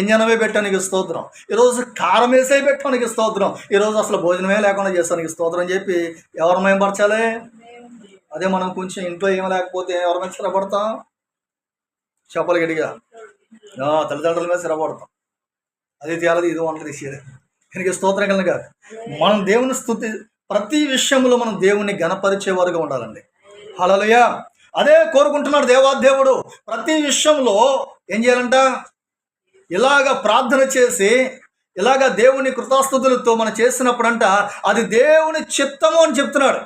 ఎంజనమే పెట్టడానికి స్తోత్రం. ఈరోజు కారం వేసే పెట్టడానికి స్తోత్రం. ఈరోజు అసలు భోజనమే లేకుండా చేస్తానికి స్తోత్రం అని చెప్పి ఎవరు మేంపరచాలి? అదే మనం కొంచెం ఇంట్లో ఏం లేకపోతే ఎవరి మీద స్థిరపడతాం? చెప్పాలి గడిగా తల్లిదండ్రుల మీద స్థిరపడతాం. అది తేలది ఇది వంట తీసేది దీనికి స్తోత్రం కలిగిన కాదు మనం దేవుని స్థుతి ప్రతి విషయంలో మనం దేవుణ్ణి గణపరిచే వారుగా ఉండాలండి. హలలుయ అదే కోరుకుంటున్నాడు దేవాదేవుడు. ప్రతి విషయంలో ఏం చేయాలంట? ఇలాగ ప్రార్థన చేసి ఇలాగ దేవుని కృతాస్థుతులతో మనం చేసినప్పుడంట అది దేవుని చిత్తము అని చెప్తున్నాడు.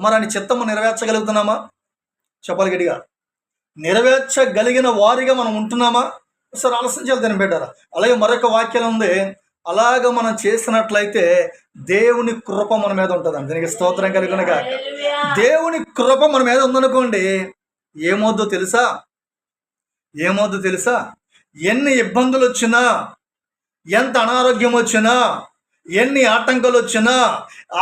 మరి అని చిత్తము నెరవేర్చగలుగుతున్నామా? చెప్పాలి గట్టిగా. నెరవేర్చగలిగిన వారిగా మనం ఉంటున్నామా? సరే ఆలోచించాలి దాన్ని పెట్టారా అలాగే మరొక వాక్యం ఉంది అలాగ మనం చేసినట్లయితే దేవుని కృప మన మీద ఉంటుంది దీనికి స్తోత్రం కలిగినగా దేవుని కృప మన మీద ఉందనుకోండి ఏమొద్దో తెలుసా? ఏమొద్దో తెలుసా? ఎన్ని ఇబ్బందులు వచ్చినా ఎంత అనారోగ్యం వచ్చినా ఎన్ని ఆటంకాలు వచ్చినా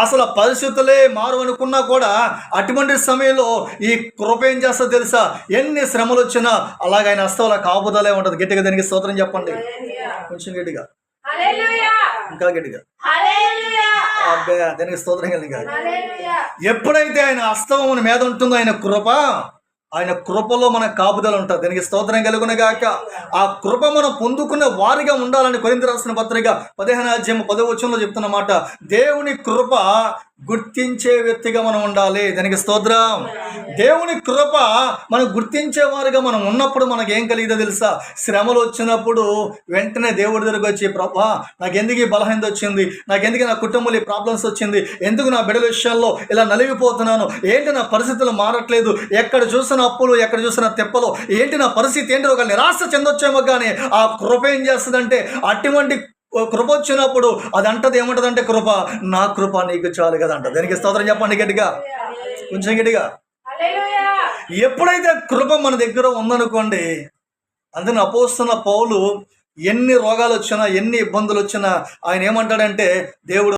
అసలు పరిస్థితులే మారు అనుకున్నా కూడా అటువంటి సమయంలో ఈ కృప ఏం చేస్తా తెలుసా? ఎన్ని శ్రమలు వచ్చినా అలాగ ఆయన హస్తంలో కాపుదలే ఉంటుంది. గట్టిగా దానికి స్తోత్రం చెప్పండి. కొంచెం గట్టిగా. ఇంకా గట్టిగా. అబ్బే దానికి స్తోత్రం కలిగా ఎప్పుడైతే ఆయన మన మీద ఉంటుందో ఆయన కృప ఆయన కృపలో మన కాపుదల ఉంటుంది. దానికి స్తోత్రం కలుగునగాక. ఆ కృప మనం పొందుకునే వారిగా ఉండాలని కొరింత రాసిన పత్రిక పదిహేను అధ్యాయం పదవచనంలో చెప్తున్నమాట దేవుని కృప గుర్తించే వ్యక్తిగా మనం ఉండాలి. దానికి స్తోత్రం. దేవుని కృప మనం గుర్తించే వారిగా మనం ఉన్నప్పుడు మనకు ఏం కలిగిదో తెలుసా? శ్రమలు వచ్చినప్పుడు వెంటనే దేవుడి దగ్గరకు వచ్చి ప్రభా నాకు ఎందుకు ఈ బలహీనత వచ్చింది? నాకెందుకు నా కుటుంబంలో ఈ ప్రాబ్లమ్స్ వచ్చింది? ఎందుకు నా బిడ్డల విషయాల్లో ఇలా నలిగిపోతున్నాను? ఏంటి నా పరిస్థితులు మారట్లేదు? ఎక్కడ చూసిన అప్పులు ఎక్కడ చూసిన తెప్పలు ఏంటి నా పరిస్థితి ఏంటి ఒక నిరాశ చెందొచ్చేమో కానీ ఆ కృప ఏం చేస్తుందంటే అటువంటి కృప వచ్చినప్పుడు అది అంటది ఏమంటదంటే కృప నా కృప నీకు చాలు కదా అంట దానికి స్తోత్రం చెప్పండి గట్టిగా? కొంచెం గట్టిగా. ఎప్పుడైతే కృప మన దగ్గర ఉందనుకోండి అందుకని అపోస్తున్న పౌలు ఎన్ని రోగాలు వచ్చినా ఎన్ని ఇబ్బందులు వచ్చినా ఆయన ఏమంటాడంటే దేవుడు